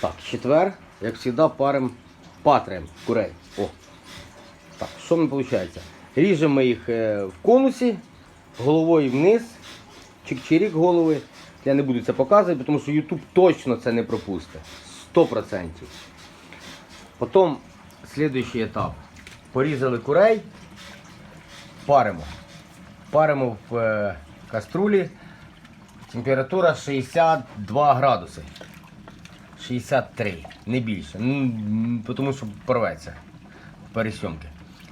Так, четвер, як завжди, парим патрем курей. О. Так, що ми виходить? Ріжемо їх е, в конусі, головою вниз, чик-чирік голови. Я не буду це показувати, тому що YouTube точно це не пропустить. 100%. Потім слідуючий етап. Порізали курей, паримо. Паримо в е, каструлі. Температура 62 градуси. 63, не більше. Ну, тому що порветься пересьомки.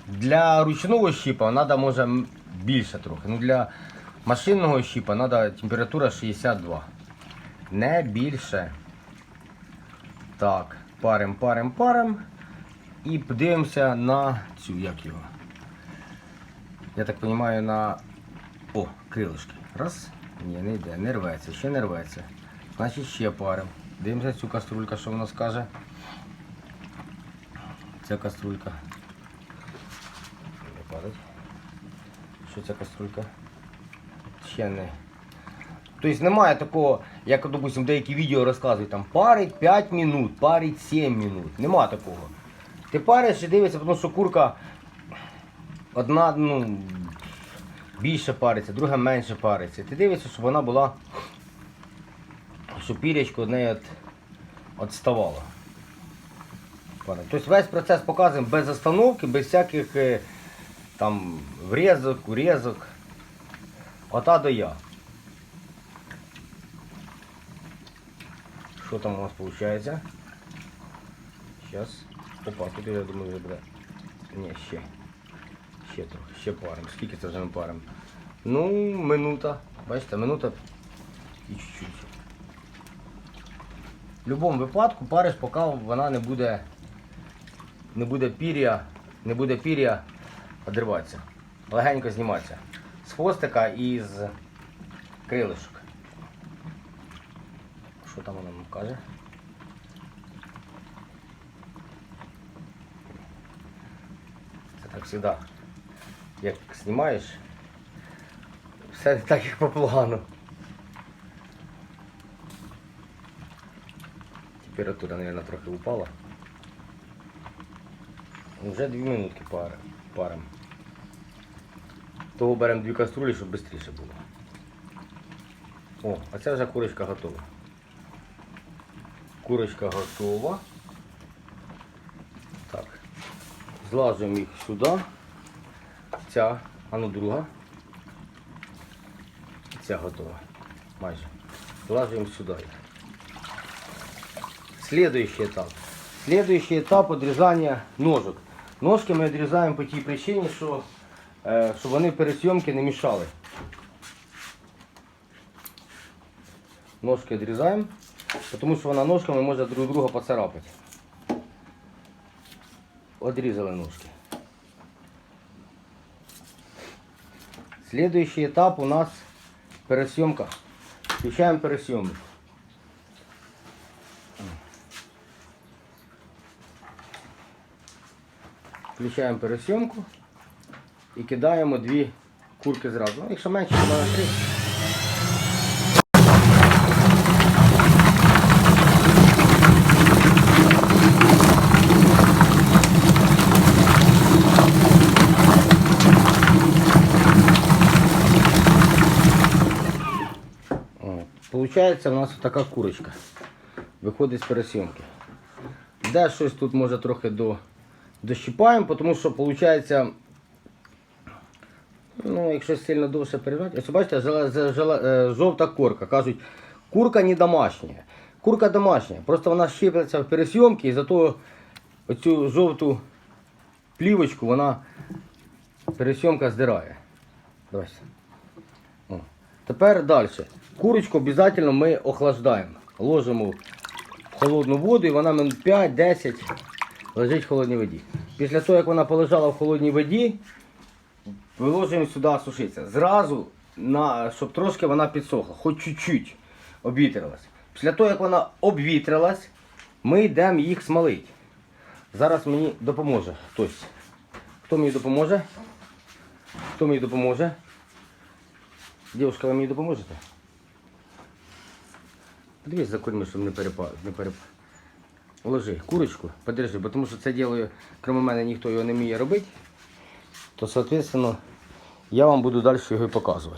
Для ручного щіпа треба може більше трохи. Ну, для машинного щіпа треба температура 62. Не більше. Так, парим, парим, парим. І подивимося на цю, як його. Я так розумію, на. О, крилишки. Раз. Ні, не йде, не рветься, ще не рветься. Значить ще парим. Дивимося цю каструлька, що вона скаже. Ця каструлька. Що ця каструлька? Ще не. Тобто немає такого, як, допустим, деякі відео розказують, там парить 5 минут, парить 7 минут. Нема такого. Ти париш і дивишся, тому що курка одна, ну, більше париться, друга менше париться. Ти дивишся, щоб вона була, щоб пірячко від неї от, відставало. Тобто весь процес показуємо без остановки, без всяких е, там врізок, урізок. Ота до я. Що там у нас виходить? Зараз. Опа, тут я думаю вже буде. Ні, ще. Ще трохи, ще парим. Скільки це вже ми паримо? Ну, минута. Бачите, минута і чуть-чуть. Будь-якому випадку париш, поки вона не буде не буде пір'я, не буде пір'я одриватися. Легенько зніматися. З хвостика і з крилишок. Що там вона нам каже? Це так завжди. Як знімаєш, все так, як по плану. Температура, мабуть, трохи упала. Вже дві минутки пари, парим. Того беремо дві каструлі, щоб швидше було. О, а це вже курочка готова. Курочка готова. Так. Злажуємо їх сюди. Ця, а ну друга. Ця готова. Майже. Злажуємо сюди. Следующий этап. Следующий этап одрізання ножок. Ножки ми відрізаємо по тій причині, що, е, щоб вони перед зйомки не мішали. Ножки відрізаємо, тому що вона ножками може друг друга поцарапати. Одрізали ножки. Следующий этап у нас пересъемка. Включаємо пересъемник. Включаємо пересйомку і кидаємо дві курки зразу. Ну, якщо менше, то на три. Получається у нас така курочка. Виходить з пересйомки. Де щось тут може трохи до, дощіпаємо, тому що виходить, ну, якщо сильно довше пережати, ось бачите, е, жовта курка. Кажуть, курка не домашня. Курка домашня. Просто вона щиплеться в пересйомки і зато оцю жовту плівочку вона пересйомка здирає. Давайте. Тепер далі. Курочку обов'язково ми охлаждаємо. Ложимо в холодну воду і вона минут 5-10 лежить в холодній воді. Після того, як вона полежала в холодній воді, виложуємо сюди сушитися. Зразу, на, щоб трошки вона підсохла, хоч чуть-чуть обвітрилась. Після того, як вона обвітрилась, ми йдемо їх смолити. Зараз мені допоможе хтось. Хто мені допоможе? Хто мені допоможе? Дівчинка, ви мені допоможете? Подивись за курми, щоб не перепа... не переп... ложи курочку, подержи, бо тому що це діло, крім мене, ніхто не вміє робити. То, соответственно, я вам буду далі його і показувати.